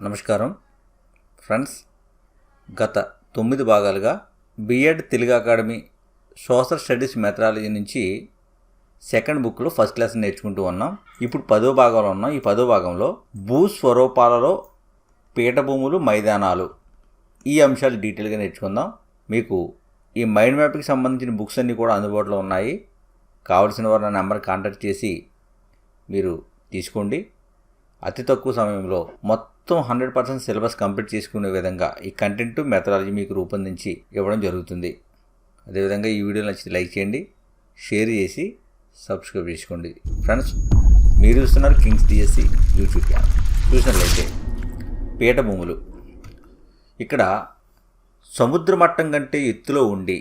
నమస్కారం. ఫ్రెండ్స్ గత తొమ్మిది భాగాలుగా BEd Telugu academy social studies methodology నుంచి సెకండ్ బుక్లో ఫస్ట్ క్లాస్ నేర్చుకుంటూ ఉన్నాం. ఇప్పుడు పదో భాగంలో ఉన్నాం. ఈ పదో భాగంలో భూస్వరూపాలలో పీఠభూములు మైదానాలు ఈ అంశాలు డీటెయిల్గా నేర్చుకుందాం. మీకు ఈ మైండ్ మ్యాప్కి సంబంధించిన బుక్స్ అన్నీ కూడా అందుబాటులో ఉన్నాయి. కావలసిన వారు నా నెంబర్ కాంటాక్ట్ చేసి మీరు తీసుకోండి. అతి తక్కువ సమయంలో మొత్తం హండ్రెడ్ పర్సెంట్ సిలబస్ కంప్లీట్ చేసుకునే విధంగా ఈ కంటెంట్ మెథడాలజీ మీకు రూపొందించి ఇవ్వడం జరుగుతుంది. అదేవిధంగా ఈ వీడియో నచ్చితే లైక్ చేయండి షేర్ చేసి సబ్స్క్రైబ్ చేసుకోండి. ఫ్రెండ్స్ మీరు చూస్తున్నారు కింగ్స్ డిఎస్సి యూట్యూబ్ ఛానల్. చూసినట్లయితే పీఠభూములు ఇక్కడ సముద్ర మట్టం కంటే ఎత్తులో ఉండి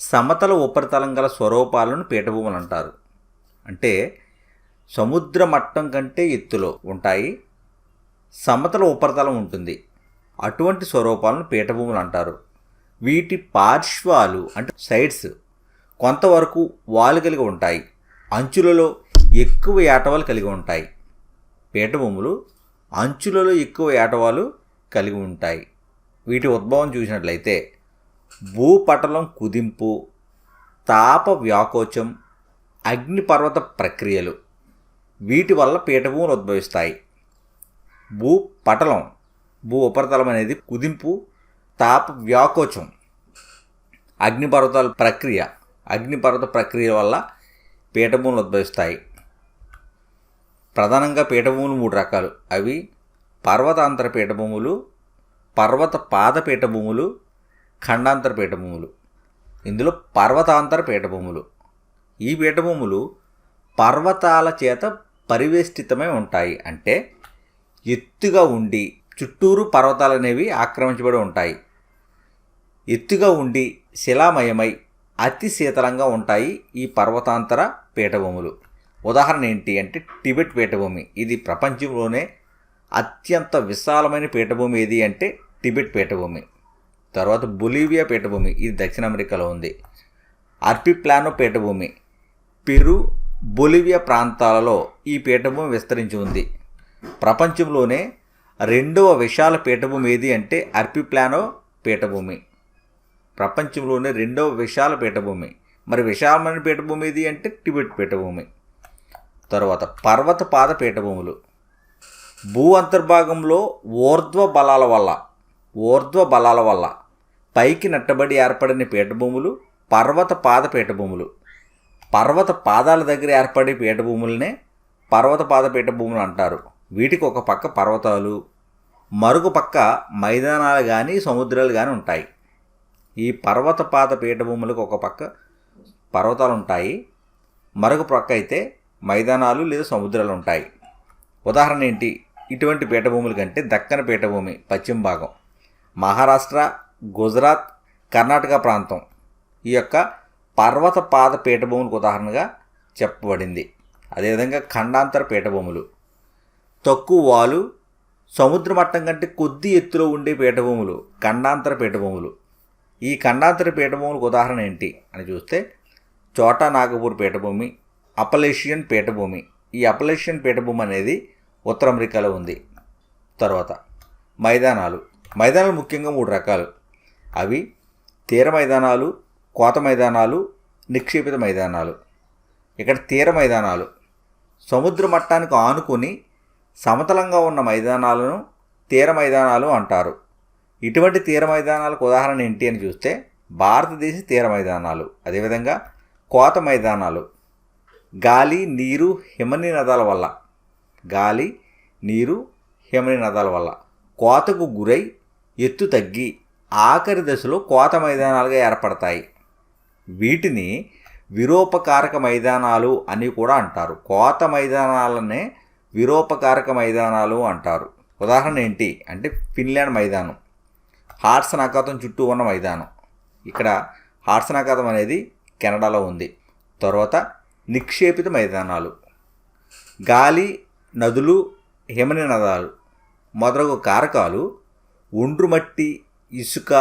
సమతల ఉపరితలం గల స్వరూపాలను పీఠభూములు అంటారు. అంటే సముద్ర మట్టం కంటే ఎత్తులో ఉంటాయి. సమతల ఉపరితలం ఉంటుంది. అటువంటి స్వరూపాలను పీఠభూములు అంటారు. వీటి పార్శ్వాలు అంటే సైడ్స్ కొంతవరకు వాలు కలిగి ఉంటాయి. అంచులలో ఎక్కువ ఏటవాలు కలిగి ఉంటాయి. పీఠభూములు అంచులలో ఎక్కువ ఏటవాలు కలిగి ఉంటాయి. వీటి ఉద్భవం చూసినట్లయితే భూపటలం కుదింపు తాప వ్యాకోచం అగ్నిపర్వత ప్రక్రియలు. వీటి వల్ల పీఠభూములు ఉద్భవిస్తాయి. భూ పటలం భూ ఉపరితలం అనేది కుదింపు తాప వ్యాకోచం అగ్నిపర్వతాల ప్రక్రియ అగ్నిపర్వత ప్రక్రియ వల్ల పీఠభూములు ఉద్భవిస్తాయి. ప్రధానంగా పీఠభూములు మూడు రకాలు. అవి పర్వతాంతర పీఠభూములు పర్వత పాద పీఠభూములు ఖండాంతర పీఠభూములు. ఇందులో పర్వతాంతర పీఠభూములు. ఈ పీఠభూములు పర్వతాల చేత పరివేష్టితమై ఉంటాయి. అంటే ఎత్తుగా ఉండి చుట్టూరు పర్వతాలు అనేవి ఆక్రమించబడి ఉంటాయి. ఎత్తుగా ఉండి శిలామయమై అతి శీతలంగా ఉంటాయి ఈ పర్వతాంతర పీఠభూములు. ఉదాహరణ ఏంటి అంటే టిబెట్ పీఠభూమి. ఇది ప్రపంచంలోనే అత్యంత విశాలమైన పీఠభూమి ఏది అంటే టిబెట్ పీఠభూమి. తర్వాత బొలీవియా పీఠభూమి. ఇది దక్షిణ అమెరికాలో ఉంది. అర్పిప్లానో పీఠభూమి. పెరు బొలివియా ప్రాంతాలలో ఈ పీఠభూమి విస్తరించి ఉంది. ప్రపంచంలోనే రెండవ విశాల పీఠభూమి ఏది అంటే అర్పిప్లానో పీఠభూమి. ప్రపంచంలోనే రెండవ విశాల పీఠభూమి. మరి విశాలమైన పీఠభూమి ఏది అంటే టిబెట్ పీఠభూమి. తర్వాత పర్వత పాద పీఠభూములు. భూ అంతర్భాగంలో ఊర్ధ్వ బలాల వల్ల ఊర్ధ్వ బలాల వల్ల పైకి నట్టబడి ఏర్పడిన పీఠభూములు పర్వత పాద పీఠభూములు. పర్వత పాదాల దగ్గర ఏర్పడే పీఠభూములనే పర్వత పాద పీఠభూములు అంటారు. వీటికి ఒక పక్క పర్వతాలు మరొక పక్క మైదానాలు కానీ సముద్రాలు కానీ ఉంటాయి. ఈ పర్వత పాద పీఠభూములకు ఒక పక్క పర్వతాలు ఉంటాయి. మరొక పక్క అయితే మైదానాలు లేదా సముద్రాలు ఉంటాయి. ఉదాహరణ ఏంటి? ఇటువంటి పీఠభూముల కంటే దక్కన పీఠభూమి పశ్చిమ భాగం. మహారాష్ట్ర గుజరాత్ కర్ణాటక ప్రాంతం ఈ యొక్క పర్వత పాద పీఠభూములకు ఉదాహరణగా చెప్పబడింది. అదేవిధంగా ఖండాంతర పీఠభూములు. తక్కువ వాలు సముద్ర మట్టం కంటే కొద్ది ఎత్తులో ఉండే పీఠభూములు ఖండాంతర పీఠభూములు. ఈ ఖండాంతర పీఠభూములకు ఉదాహరణ ఏంటి అని చూస్తే చోటా నాగపూర్ పీఠభూమి అపలేషియన్ పీఠభూమి. ఈ అపలేషియన్ పీఠభూమి అనేది ఉత్తర అమెరికాలో ఉంది. తర్వాత మైదానాలు. మైదానాలు ముఖ్యంగా మూడు రకాలు. అవి తీర మైదానాలు కోత మైదానాలు నిక్షేపిత మైదానాలు ఇక్కడ తీర మైదానాలు. సముద్ర మట్టానికి ఆనుకొని సమతలంగా ఉన్న మైదానాలను తీర మైదానాలు అంటారు. ఇటువంటి తీర మైదానాలకు ఉదాహరణ ఏంటి అని చూస్తే భారతదేశ తీర మైదానాలు అదేవిధంగా కోత మైదానాలు. గాలి నీరు హిమని నదాల వల్ల. గాలి నీరు హిమని నదాల వల్ల. కోతకు గురై ఎత్తు తగ్గి ఆఖరి దశలో కోత మైదానాలుగా ఏర్పడతాయి. వీటిని విరోపకారక మైదానాలు అని కూడా అంటారు. కోత మైదానాలనే విరోపకారక మైదానాలు అంటారు. ఉదాహరణ ఏంటి? అంటే ఫిన్లాండ్ మైదానం. హార్సన్ అఖాతం చుట్టూ ఉన్న మైదానం. ఇక్కడ హార్ట్సన్ అనేది కెనడాలో ఉంది. తర్వాత నిక్షేపిత మైదానాలు. గాలి నదులు హిమని నదాలు. మొదలగు కారకాలు ఒండ్రుమట్టి ఇసుక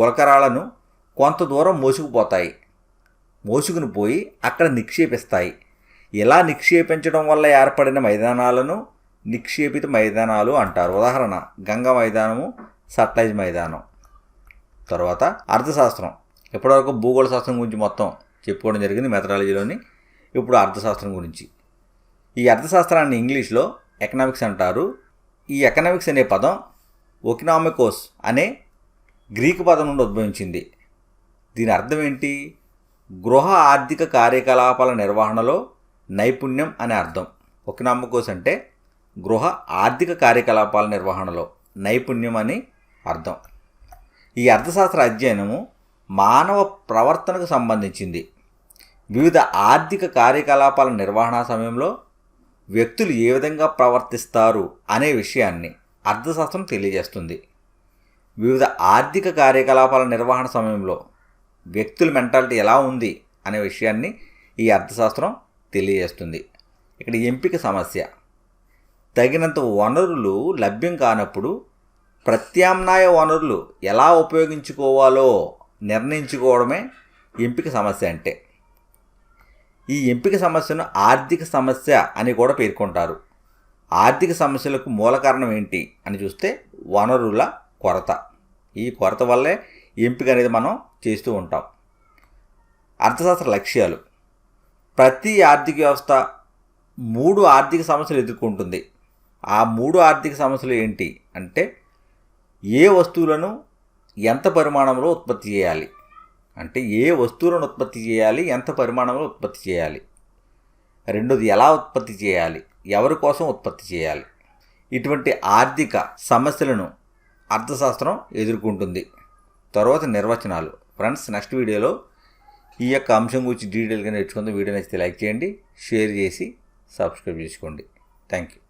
గులకరాలను కొంత దూరం మోసుకుపోతాయి. మోసుకుని పోయి అక్కడ నిక్షేపిస్తాయి. ఇలా నిక్షేపించడం వల్ల ఏర్పడిన మైదానాలను నిక్షేపిత మైదానాలు అంటారు. ఉదాహరణ గంగా మైదానము సట్లైజ్ మైదానం. తర్వాత అర్థశాస్త్రం. ఇప్పటివరకు భూగోళ శాస్త్రం గురించి మొత్తం చెప్పుకోవడం జరిగింది మెథడాలజీలోని. ఇప్పుడు అర్థశాస్త్రం గురించి. ఈ అర్థశాస్త్రాన్ని ఇంగ్లీష్లో ఎకనామిక్స్ అంటారు. ఈ ఎకనామిక్స్ అనే పదం ఒకినామికోస్ అనే గ్రీకు పదం నుండి ఉద్భవించింది. దీని అర్థం ఏంటి గృహ ఆర్థిక కార్యకలాపాల నిర్వహణలో నైపుణ్యం అనే అర్థం. ఒకినామికోస్ అంటే గృహ ఆర్థిక కార్యకలాపాల నిర్వహణలో నైపుణ్యం అని అర్థం. ఈ అర్థశాస్త్ర అధ్యయనము మానవ ప్రవర్తనకు సంబంధించింది. వివిధ ఆర్థిక కార్యకలాపాల నిర్వహణ సమయంలో వ్యక్తులు ఏ విధంగా ప్రవర్తిస్తారు అనే విషయాన్ని అర్థశాస్త్రం తెలియజేస్తుంది. వివిధ ఆర్థిక కార్యకలాపాల నిర్వహణ సమయంలో వ్యక్తుల మెంటాలిటీ ఎలా ఉంది అనే విషయాన్ని ఈ అర్థశాస్త్రం తెలియజేస్తుంది. ఇక్కడ ఎంపిక సమస్య. తగినంత వనరులు లభ్యం కానప్పుడు ప్రత్యామ్నాయ వనరులు ఎలా ఉపయోగించుకోవాలో నిర్ణయించుకోవడమే ఎంపిక సమస్య అంటే. ఈ ఎంపిక సమస్యను ఆర్థిక సమస్య అని కూడా పేర్కొంటారు. ఆర్థిక సమస్యలకు మూల కారణం ఏంటి అని చూస్తే వనరుల కొరత. ఈ కొరత వల్లే ఎంపిక అనేది మనం చేస్తూ ఉంటాం. అర్థశాస్త్ర లక్ష్యాలు. ప్రతి ఆర్థిక వ్యవస్థ మూడు ఆర్థిక సమస్యలు ఎదుర్కొంటుంది. ఆ మూడు ఆర్థిక సమస్యలు ఏంటి అంటే ఏ వస్తువులను ఎంత పరిమాణంలో ఉత్పత్తి చేయాలి? అంటే ఏ వస్తువులను ఉత్పత్తి చేయాలి? ఎంత పరిమాణంలో ఉత్పత్తి చేయాలి? రెండోది ఎలా ఉత్పత్తి చేయాలి? ఎవరి కోసం ఉత్పత్తి చేయాలి? ఇటువంటి ఆర్థిక సమస్యలను అర్థశాస్త్రం ఎదుర్కొంటుంది. తర్వాత నిర్వచనాలు. ఫ్రెండ్స్ నెక్స్ట్ వీడియోలో ఈ యొక్క అంశం గురించి డీటెయిల్గా నేర్చుకుందాం. వీడియో నచ్చితే లైక్ చేయండి షేర్ చేసి సబ్స్క్రైబ్ చేసుకోండి. Thank you